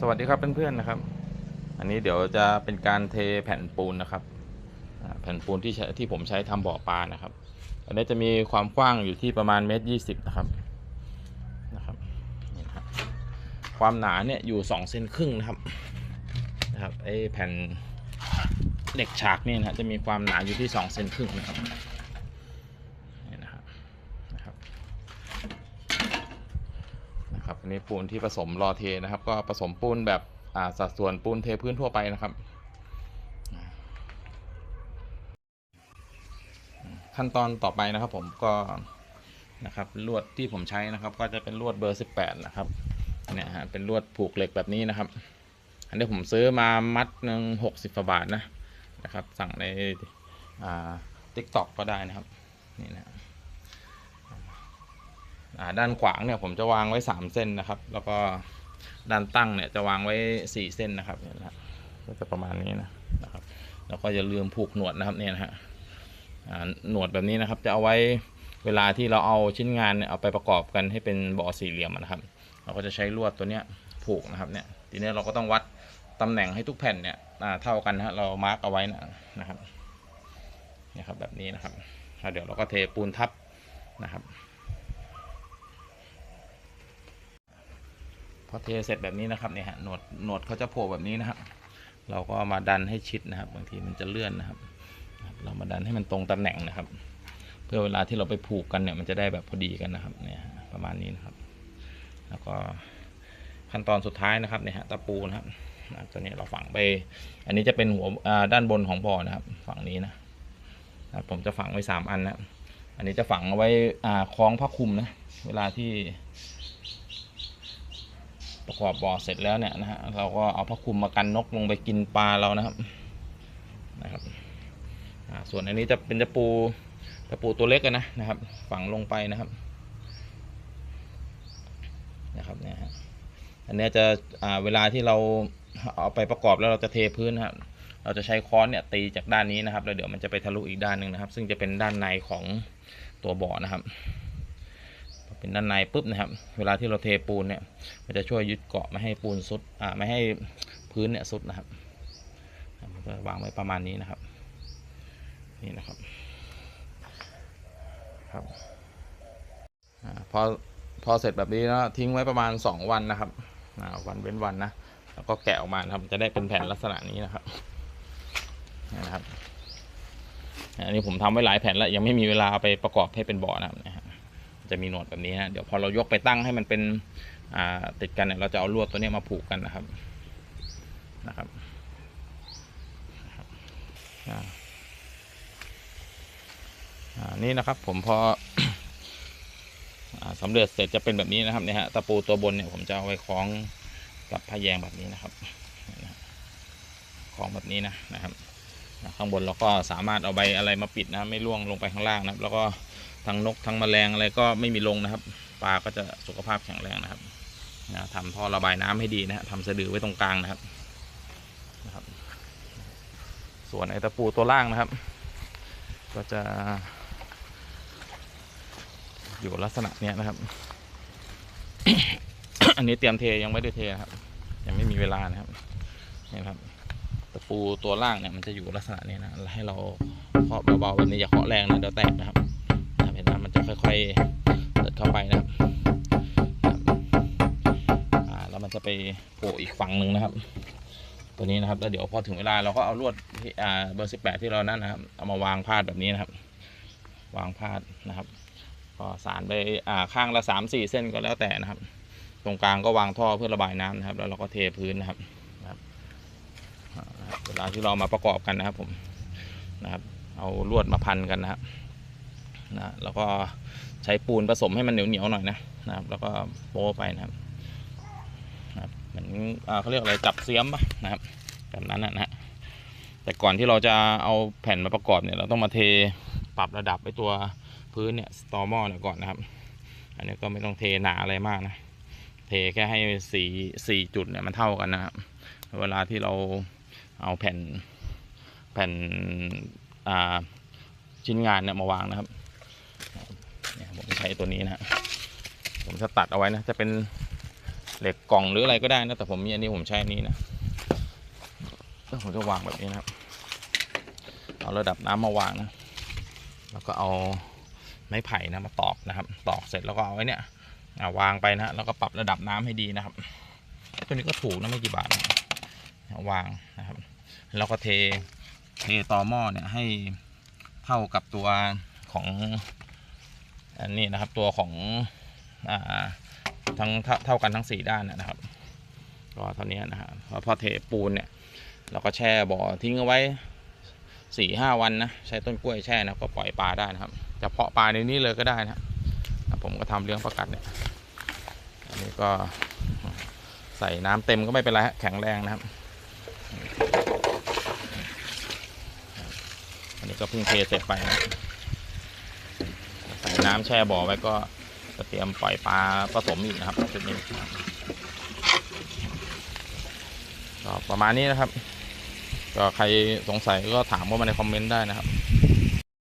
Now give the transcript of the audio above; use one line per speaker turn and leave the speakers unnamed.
สวัสดีครับเพื่อนๆนะครับ อันนี้เดี๋ยวจะเป็นการเทแผ่นปูนนะครับแผ่นปูนที่ใช้ที่ผมใช้ทำบ่อปลานะครับ อันนี้จะมีความกว้างอยู่ที่ประมาณเมตรยี่สิบนะครับนะครับนี่ครับ ความหนาเนี่ยอยู่สองเซนครึ่งนะครับนะครับไอแผ่นเหล็กฉากเนี่ยนะฮะจะมีความหนาอยู่ที่สองเซนครึ่งนะครับนี่นะครับนะครับ นี้ปูนที่ผสมรอเทนะครับ ก็ผสมปูนแบบสัดส่วนปูนเทพื้นทั่วไปนะครับ ขั้นตอนต่อไปนะครับ ผมก็นะครับลวดที่ผมใช้นะครับ ก็จะเป็นลวดเบอร์ 18 นะครับเนี่ยฮะเป็นลวดผูกเหล็กแบบนี้นะครับ อันนี้ผมซื้อมามัดหนึ่งหกสิบาทนะนะครับ สั่งในอ่าทิกตอกก็ได้นะครับนี่นะ ด้านขวางเนี่ยผมจะวางไว้ 3 เส้นนะครับ แล้วก็ด้านตั้งเนี่ยจะวางไว้ 4 เส้นนะครับเนี่ยนะก็จะประมาณนี้นะนะครับ แล้วก็อย่าลืมผูกหนวดนะครับเนี่ยนะฮะหนวดแบบนี้นะครับจะเอาไว้เวลาที่เราเอาชิ้นงานเนี่ยเอาไปประกอบกันให้เป็นบ่อสี่เหลี่ยมนะครับ เราก็จะใช้ลวดตัวเนี้ยผูกนะครับเนี่ยทีนี้เราก็ต้องวัดตำแหน่งให้ทุกแผ่นเนี่ยเท่ากันนะฮะเรามาร์กเอาไว้นะนะครับเนี่ยครับแบบนี้นะครับเดี๋ยวเราก็เทปูนทับนะครับ พอเทเสร็จแบบนี้นะครับเนี่ยฮะหนวดหนวดเขาจะโผล่แบบนี้นะครับเราก็มาดันให้ชิดนะครับ บางทีมันจะเลื่อนนะครับ เรามาดันให้มันตรงตำแหน่งนะครับ เพื่อเวลาที่เราไปผูกกันเนี่ยมันจะได้แบบพอดีกันนะครับเนี่ยฮะประมาณนี้นะครับ แล้วก็ขั้นตอนสุดท้ายนะครับเนี่ยฮะตะปูนะครับตัวนี้เราฝังไป อันนี้จะเป็นหัวด้านบนของบ่อนะครับ ฝั่งนี้นะผมจะฝังไว้สามอันนะอันนี้จะฝังเอาไว้คล้องผ้าคลุมนะเวลาที่ ประกอบบ่อเสร็จแล้วเนี่ยนะฮะเราก็เอาผ้าคลุมมากันนกลงไปกินปลาเรานะครับนะครับอ่าส่วนอันนี้จะเป็นตะปูตะปูตัวเล็กอะนะนะครับ ฝังลงไปนะครับนะครับเนี่ยอันนี้จะอ่าเวลาที่เราเอาไปประกอบแล้วเราจะเทพื้นนะครับ เราจะใช้ค้อนเนี่ยตีจากด้านนี้นะครับ แล้วเดี๋ยวมันจะไปทะลุอีกด้านหนึ่งนะครับ ซึ่งจะเป็นด้านในของตัวบ่อนะครับ เป็นด้านในปุ๊บนะครับ เวลาที่เราเทปูนเนี่ย มันจะช่วยยึดเกาะไม่ให้ปูนซุดอ่าไม่ให้พื้นเนี่ยซุดนะครับก็วางไว้ประมาณนี้นะครับ นี่นะครับครับอาพอพอเสร็จแบบนี้แล้วทิ้งไว้ประมาณ 2 วันนะครับวันเว้นวันนะแล้วก็แกะออกมาครับจะได้เป็นแผ่นลักษณะนี้นะครับนะครับอันนี้ผมทำไว้หลายแผ่นแล้วยังไม่มีเวลาไปประกอบให้เป็นเบาะนะครับ จะมีหนวดแบบนี้ฮะเดี๋ยวพอเรายกไปตั้งให้มันเป็นติดกันเนี่ยเราจะเอาลวดตัวนี้มาผูกกันนะครับนะครับนี่นะครับผมพออสำเร็จเสร็จจะเป็นแบบนี้นะครับเนี่ยฮะตะปูตัวบนเนี่ยผมจะเอาไว้คล้องกับผ้าแยงแบบนี้นะครับคล้องแบบนี้นะนะครับ ข้างบนเราก็สามารถเอาใบอะไรมาปิดนะไม่ร่วงลงไปข้างล่างนะครับ แล้วก็ ทั้งนกทั้งแมลงอะไรก็ไม่มีลงนะครับ ปลาก็จะสุขภาพแข็งแรงนะครับนะทำท่อระบายน้ำให้ดีนะฮะทำสะดือไว้ตรงกลางนะครับนะครับ ส่วนไอตะปูตัวล่างนะครับ ก็จะ อยู่ลักษณะเนี้ยนะครับ อันนี้เตรียมเทยังไม่ได้เทครับ ยังไม่มีเวลานะครับนี่นะครับตะปูตัวล่างเนี่ยมันจะอยู่ลักษณะนี้นะให้เราเคาะเบาๆแบบนี้อย่าเคาะแรงนะเดี๋ยวแตกนะครับ ค่อยๆเปิดเข้าไปนะครับแล้วมันจะไปโผล่อีกฝั่งหนึ่งนะครับ ตัวนี้นะครับแล้วเดี๋ยวพอถึงเวลาเราก็เอาลวดที่อ่าเบอร์สิบแปดที่เรานั่นนะครับเอามาวางพาดแบบนี้นะครับ วางพาดนะครับก็สารไปอ่าข้างละสามสี่เส้นก็แล้วแต่นะครับ ตรงกลางก็วางท่อเพื่อระบายน้ำนะครับ แล้วเราก็เทพื้นนะครับนะครับอ่านะครับเวลาที่เรามาประกอบกันนะครับผมนะครับ เอาลวดมาพันกันนะครับ นะแล้วก็ใช้ปูนผสมให้มันเหนียวๆหน่อยนะนะครับ แล้วก็โป้ไปนะครับนะเหมือนเขาเรียกอะไรจับเสียมปะนะครับแบบนั้นนะนะฮะแต่ก่อนที่เราจะเอาแผ่นมาประกอบเนี่ยเราต้องมาเทปรับระดับไปตัวพื้นเนี่ยสตอมอเนี่ยก่อนนะครับ อันนี้ก็ไม่ต้องเทหนาอะไรมากนะเทแค่ให้สีสี่จุดเนี่ยมันเท่ากันนะครับเวลาที่เราเอาแผ่นแผ่นชิ้นงานเนี่ยมาวางนะครับ ใช้ตัวนี้นะฮะผมจะตัดเอาไว้นะจะเป็นเหล็กกล่องหรืออะไรก็ได้นะแต่ผมมีอันนี้ผมใช้อันนี้นะแล้วผมจะวางแบบนี้นะครับเอาระดับน้ำมาวางนะแล้วก็เอาไม้ไผ่นะมาตอกนะครับ ตอกเสร็จแล้วก็เอาไว้เนี่ยาวางไปนะแล้วก็ปรับระดับน้ำให้ดีนะครับ ตัวนี้ก็ถูกนะไม่กี่บาทนะวางนะครับ แล้วก็เทเทต่อหม้อเนี่ยให้เท่ากับตัวของ อันนี้นะครับตัวของอ่าทั้งเท่ากันทั้งสี่ด้านนะครับก็เท่านี้นะฮะพอพอเทปูนเนี่ยเราก็แช่บ่อทิ้งเอาไว้สี่ห้าวันนะใช้ต้นกล้วยแช่นะก็ปล่อยปลาได้นะครับจะเพาะปลาในนี้เลยก็ได้นะครับผมก็ทำเลี้ยงประกัดเนี่ยอันนี้ก็ใส่น้ำเต็มก็ไม่เป็นไรฮะแข็งแรงนะครับ อันนี้ก็เพิ่งเทเสร็จไปนะ น้ำแช่บ่อไว้ก็จะเตรียมปล่อยปลาผสมอีกนะครับจุดนี้ก็ประมาณนี้นะครับ ก็ใครสงสัยก็ถามเข้ามาในคอมเมนต์ได้นะครับ